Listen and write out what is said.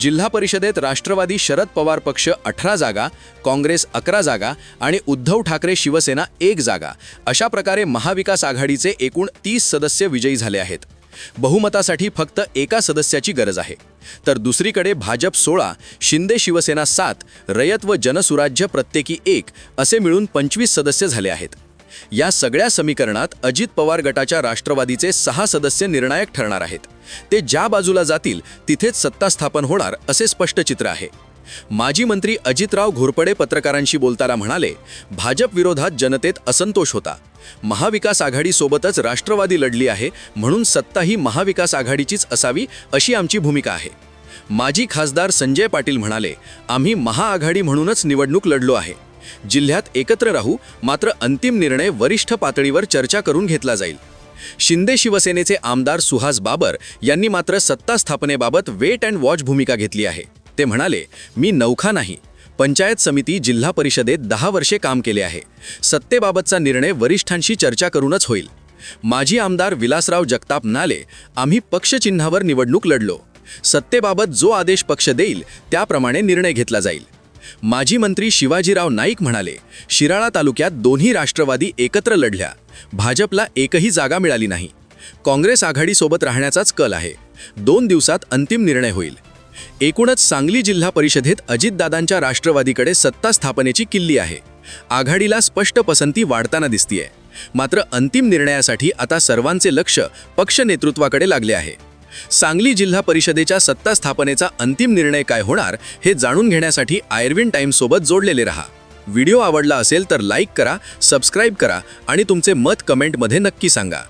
जिल्हा परिषदेत राष्ट्रवादी शरद पवार पक्ष अठरा जागा काँग्रेस अकरा जागा आणि उद्धव ठाकरे शिवसेना एक जागा. अशा प्रकारे महाविकास आघाडीचे एकूण तीस सदस्य विजयी झाले आहेत. बहुमतासाठी फक्त एका सदस्याची गरज आहे. तर दुसरीकडे भाजप सोळा शिंदे शिवसेना सात रयत व जनसुराज्य प्रत्येकी एक असे मिळून पंचवीस सदस्य झाले आहेत. या सगळ्या समीकरणात अजित पवार गटाच्या राष्ट्रवादीचे सहा सदस्य निर्णायक ठरणार आहेत. ते ज्या बाजूला जातील तिथेच सत्ता स्थापन होणार असे स्पष्ट चित्र आहे. माजी मंत्री अजितराव घोरपडे पत्रकारांशी बोलताना म्हणाले भाजप विरोधात जनतेत असंतोष होता. महाविकास आघाडीसोबतच राष्ट्रवादी लढली आहे म्हणून सत्ता ही महाविकास आघाडीचीच असावी अशी आमची भूमिका आहे. माजी खासदार संजय पाटील म्हणाले आम्ही महाआघाडी म्हणूनच निवडणूक लढलो आहे. जिल्ह्यात एकत्र राहू मात्र अंतिम निर्णय वरिष्ठ पातळीवर चर्चा करून घेतला जाईल. शिंदे शिवसेनेचे आमदार सुहास बाबर यांनी मात्र सत्ता स्थापनेबाबत वेट अँड वॉच भूमिका घेतली आहे. ते म्हणाले मी नौखा नाही. पंचायत समिती जिल्हा परिषदेत दहा वर्षे काम केले आहे. सत्तेबाबतचा निर्णय वरिष्ठांशी चर्चा करूनच होईल. माजी आमदार विलासराव जगताप नाले आम्ही पक्षचिन्हावर निवडणूक लढलो. सत्तेबाबत जो आदेश पक्ष देईल त्याप्रमाणे निर्णय घेतला जाईल. माजी मंत्री शिवाजीराव नाईक म्हणाले शिराळा तालुक्यात दोन्ही राष्ट्रवादी एकत्र लढल्या. भाजपला एकही जागा मिळाली नाही. काँग्रेस आघाडीसोबत राहण्याचाच कल आहे. दोन दिवसात अंतिम निर्णय होईल. एकूणच सांगली जिल्हा परिषदेत अजितदादांच्या राष्ट्रवादीकडे सत्ता स्थापनेची किल्ली आहे. आघाडीला स्पष्ट पसंती वाढताना दिसतीये. मात्र अंतिम निर्णयासाठी आता सर्वांचे लक्ष पक्ष नेतृत्वाकडे लागले आहे. सांगली जिल्हा परिषदेच्या सत्ता स्थापनेचा अंतिम निर्णय काय होणार हे जाणून घेण्यासाठी आयर्विन टाइम्ससोबत जोडलेले रहा. व्हिडिओ आवडला असेल तर लाईक करा सबस्क्राईब करा आणि तुमचे मत कमेंटमध्ये नक्की सांगा.